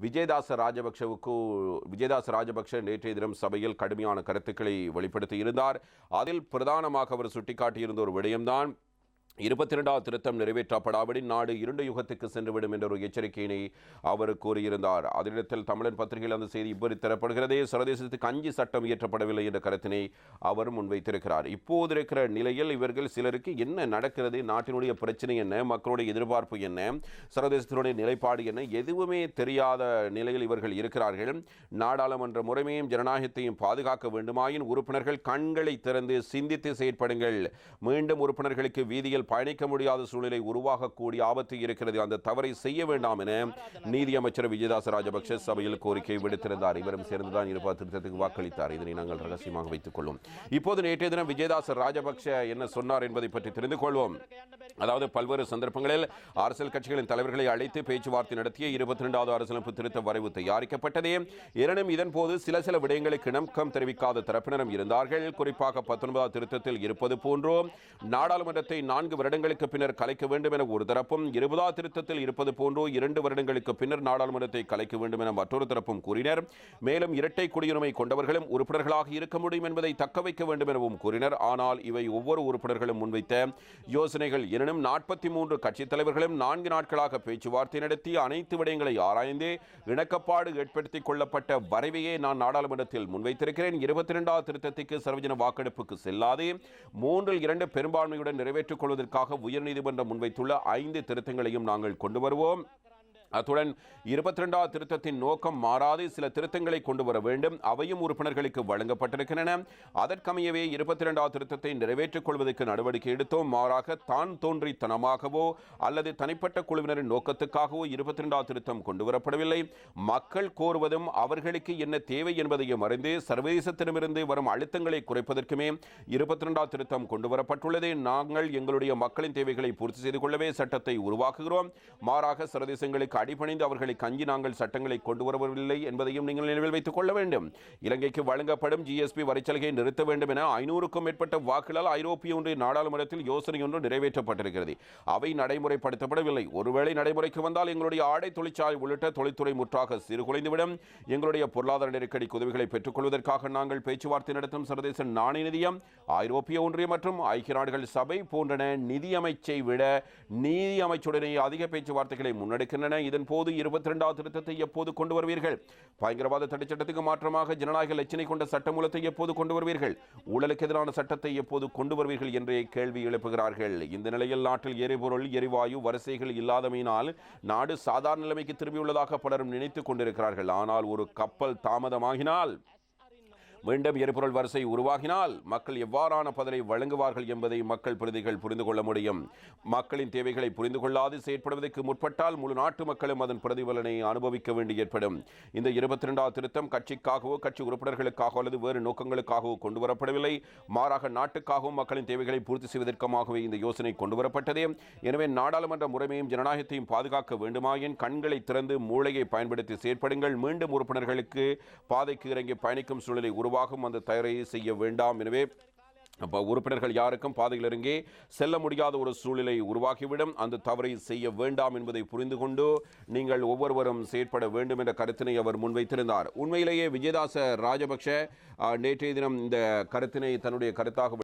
விஜயதாச ராஜபக்ஷவுக்கு விஜயதாச ராஜபக்ஷ நேற்றைய தினம் சபையில் கடுமையான கருத்துக்களை வெளிப்படுத்தி இருந்தார் அதில் பிரதானமாக அவர் சுட்டிக்காட்டியிருந்த ஒரு விடயம்தான் இருபத்தி இரண்டாவது திருத்தம் நிறைவேற்றப்படாவிடி நாடு இருண்ட யுகத்துக்கு சென்றுவிடும் என்ற ஒரு எச்சரிக்கையினை அவர் கூறியிருந்தார். அதனிடத்தில் தமிழன் பத்திரிகையில் அந்த செய்தி இவ்வாறு தரப்படுகிறதே சர்வதேசத்துக்கு அஞ்சு சட்டம் இயற்றப்படவில்லை என்ற கருத்தினை அவர் முன்வைத்திருக்கிறார். இப்போது இருக்கிற நிலையில் இவர்கள் சிலருக்கு என்ன நடக்கிறது நாட்டினுடைய பிரச்சனை என்ன மக்களுடைய எதிர்பார்ப்பு என்ன சர்வதேசத்தினுடைய நிலைப்பாடு என்ன எதுவுமே தெரியாத நிலையில் இவர்கள் இருக்கிறார்கள். நாடாளுமன்ற முறைமையும் ஜனநாயகத்தையும் பாதுகாக்க வேண்டுமாயின் உறுப்பினர்கள் கண்களை திறந்து சிந்தித்து செயற்படுங்கள். மீண்டும் உறுப்பினர்களுக்கு வீதியில் பயணிக்க முடியாத சூழ்நிலை உருவாகக்கூடிய ஆபத்து இருக்கிறது. அந்த தவறை செய்ய வேண்டாம் என நீதியமைச்சர் விஜயதாச ராஜபக்ஷ சபையில் கோரிக்கை விடுத்திருந்தார். இவரும் சேர்ந்துதான் இருப்பார் திருத்தத்துக்கு வாக்களித்தார். இதனை நாங்கள் ரகசியமாக வைத்துக் கொள்வோம் இப்போது நேற்றைய தினம் விஜயதாச ராஜபக்ஷ என்ன சொன்னார் என்பதை பற்றி தெரிந்து கொள்வோம். அதாவது பல்வேறு சந்தர்ப்பங்களில் அரசியல் கட்சிகளின் தலைவர்களை அழைத்து பேச்சுவார்த்தை நடத்திய இருபத்தி இரண்டாவது அரசியலமைப்பு திருத்த வரைவு தயாரிக்கப்பட்டதே. இரண்டும் இதன் போது சில சில விடயங்களுக்கு இணக்கம் தெரிவிக்காத தரப்பினரும் இருந்தார்கள். குறிப்பாக பத்தொன்பதாவது திருத்தத்தில் இருப்பது போன்றோ நாடாளுமன்றத்தை நான்கு வருடங்களுக்கு பின்னர் கலைக்க வேண்டும் என ஒரு தரப்பும் இருபதாவது திருத்தத்தில் இருப்பது போன்றோ இரண்டு வருடங்களுக்கு பின்னர் நாடாளுமன்றத்தை கலைக்க வேண்டும் என மற்றொரு தரப்பும் கூறினர். மேலும் இரட்டை குடியுரிமை கொண்டவர்களும் உறுப்பினர்களாக இருக்க முடியும் என்பதை தக்க வைக்க வேண்டும் எனவும் கூறினர். ஆனால் இவை ஒவ்வொரு உறுப்பினர்களும் முன்வைத்த யோசனைகள் எனினும் நாற்பத்தி மூன்று கட்சித் தலைவர்களும் நான்கு நாட்களாக பேச்சுவார்த்தை நடத்தி அனைத்து விடயங்களை ஆராய்ந்து இணக்கப்பாடு ஏற்படுத்திக் கொள்ளப்பட்ட வரைவையே நான் நாடாளுமன்றத்தில் முன்வைத்திருக்கிறேன். இருபத்தி இரண்டாவது திருத்தத்திற்கு சர்வஜன வாக்கெடுப்புக்கு செல்லாது. மூன்றில் இரண்டு பெரும்பான்மையுடன் நிறைவேற்றிக் கொள்வதற்காக உயர்நீதிமன்றம் முன்வைத்துள்ள ஐந்து திருத்தங்களையும் நாங்கள் கொண்டு வருவோம். அத்துடன் இருபத்தி ரெண்டாவது திருத்தத்தின் நோக்கம் மாறாது சில திருத்தங்களை கொண்டு வர வேண்டும். அவையும் உறுப்பினர்களுக்கு வழங்கப்பட்டிருக்கின்றன. அதற்கமையவே இருபத்தி இரண்டாவது திருத்தத்தை நிறைவேற்றிக் கொள்வதற்கு நடவடிக்கை எடுத்தோம். மாறாக தான் தோன்றித்தனமாகவோ அல்லது தனிப்பட்ட குழுவினரின் நோக்கத்துக்காகவோ இருபத்தி இரண்டாவது திருத்தம் கொண்டு வரப்படவில்லை மக்கள் கோருவதும் அவர்களுக்கு என்ன தேவை என்பதையும் அறிந்து சர்வதேசத்திடமிருந்து வரும் அழுத்தங்களை குறைப்பதற்குமே இருபத்தி இரண்டாவது திருத்தம் கொண்டு வரப்பட்டுள்ளது நாங்கள் எங்களுடைய மக்களின் தேவைகளை பூர்த்தி செய்து கொள்ளவே சட்டத்தை உருவாக்குகிறோம். மாறாக சர்வதேசங்களுக்கு அடிபணிந்து அவர்களை கஞ்சி நாங்கள் சட்டங்களை கொண்டு வரவில்லை என்பதையும் நீங்கள் நினைவில் வைத்துக் கொள்ள வேண்டும். இலங்கைக்கு வழங்கப்படும் ஜிஎஸ்பி வரிச்சலுகையை நிறுத்த வேண்டும் என ஐநூறுக்கும் மேற்பட்ட வாக்குகளால் ஐரோப்பிய ஒன்றிய நாடாளுமன்றத்தில் யோசனை ஒன்று நிறைவேற்றப்பட்டிருக்கிறது. அவை நடைமுறைப்படுத்தப்படவில்லை. ஒருவேளை நடைமுறைக்கு வந்தால் எங்களுடைய ஆடை தொழிற்சாலை உள்ளிட்ட தொழில்துறை முற்றாக சீர்குலைந்துவிடும் எங்களுடைய பொருளாதார நெருக்கடிக்கு உதவிகளை பெற்றுக்கொள்வதற்காக நாங்கள் பேச்சுவார்த்தை நடத்தும் சர்வதேச நாணய நிதியம் ஐரோப்பிய ஒன்றியம் மற்றும் ஐக்கிய நாடுகள் சபை போன்றன. நிதியமைச்சை விட நீதி அமைச்சுடனே அதிக பேச்சுவார்த்தைகளை முன்னெடுக்கின்றன இதன் போது இருபத்தி இரண்டாவது திருத்தத்தை எப்போது கொண்டு வருவீர்கள்? பயங்கரவாத தடை சட்டத்துக்கு மாற்றமாக ஜனநாயக லட்சணை கொண்ட சட்டமூலத்தை எப்போது கொண்டு வருவீர்கள்? ஊழலுக்கு எதிரான சட்டத்தை எப்போது கொண்டு வருவீர்கள் என்றே கேள்வி எழுப்புகிறார்கள். இந்த நிலையில் நாட்டில் எரிபொருள் எரிவாயு வரிசைகள் இல்லாதமையினால் நாடு சாதாரண நிலைமைக்கு திரும்பியுள்ளதாக பலரும் நினைத்துக் கொண்டிருக்கிறார்கள். ஆனால் ஒரு கப்பல் தாமதமாகினால் மீண்டும் எரிபொருள் வரிசை உருவாகினால் மக்கள் எவ்வாறான பதிலை வழங்குவார்கள் என்பதை மக்கள் பிரதிகள் புரிந்து கொள்ள முடியும். மக்களின் தேவைகளை புரிந்து கொள்ளாது செயற்படுவதற்கு முற்பட்டால் முழு நாட்டு மக்களும் அதன் பிரதிபலனை அனுபவிக்க வேண்டி ஏற்படும். இந்த இருபத்தி இரண்டாவது திருத்தம் கட்சிக்காகவோ கட்சி உறுப்பினர்களுக்காகவோ அல்லது வேறு நோக்கங்களுக்காகவோ கொண்டு வரப்படவில்லை. மாறாக நாட்டுக்காகவும் மக்களின் தேவைகளை பூர்த்தி செய்வதற்காகவே இந்த யோசனை கொண்டு வரப்பட்டது. எனவே நாடாளுமன்ற முறைமையும் ஜனநாயகத்தையும் பாதுகாக்க வேண்டுமாயின் கண்களை திறந்து மூளையை பயன்படுத்தி செயற்படுங்கள். மீண்டும் உறுப்பினர்களுக்கு பாதைக்கு இறங்கி பயணிக்கும் சூழலை உருவாகும் அந்த தயாரை செய்ய வேண்டாம். எனவே அப்போ உறுப்பினர்கள் யாருக்கும் பாதையில் இறங்கி செல்ல முடியாத ஒரு சூழ்நிலை உருவாகிவிடும். அந்த தவறை செய்ய வேண்டாம் என்பதை புரிந்து கொண்டு நீங்கள் ஒவ்வொருவரும் செயற்பட வேண்டும் என்ற கருத்தினை அவர் முன்வைத்திருந்தார். உண்மையிலேயே விஜயதாச ராஜபக்ஷ நேற்றைய தினம் இந்த கருத்தினை தன்னுடைய கருத்தாக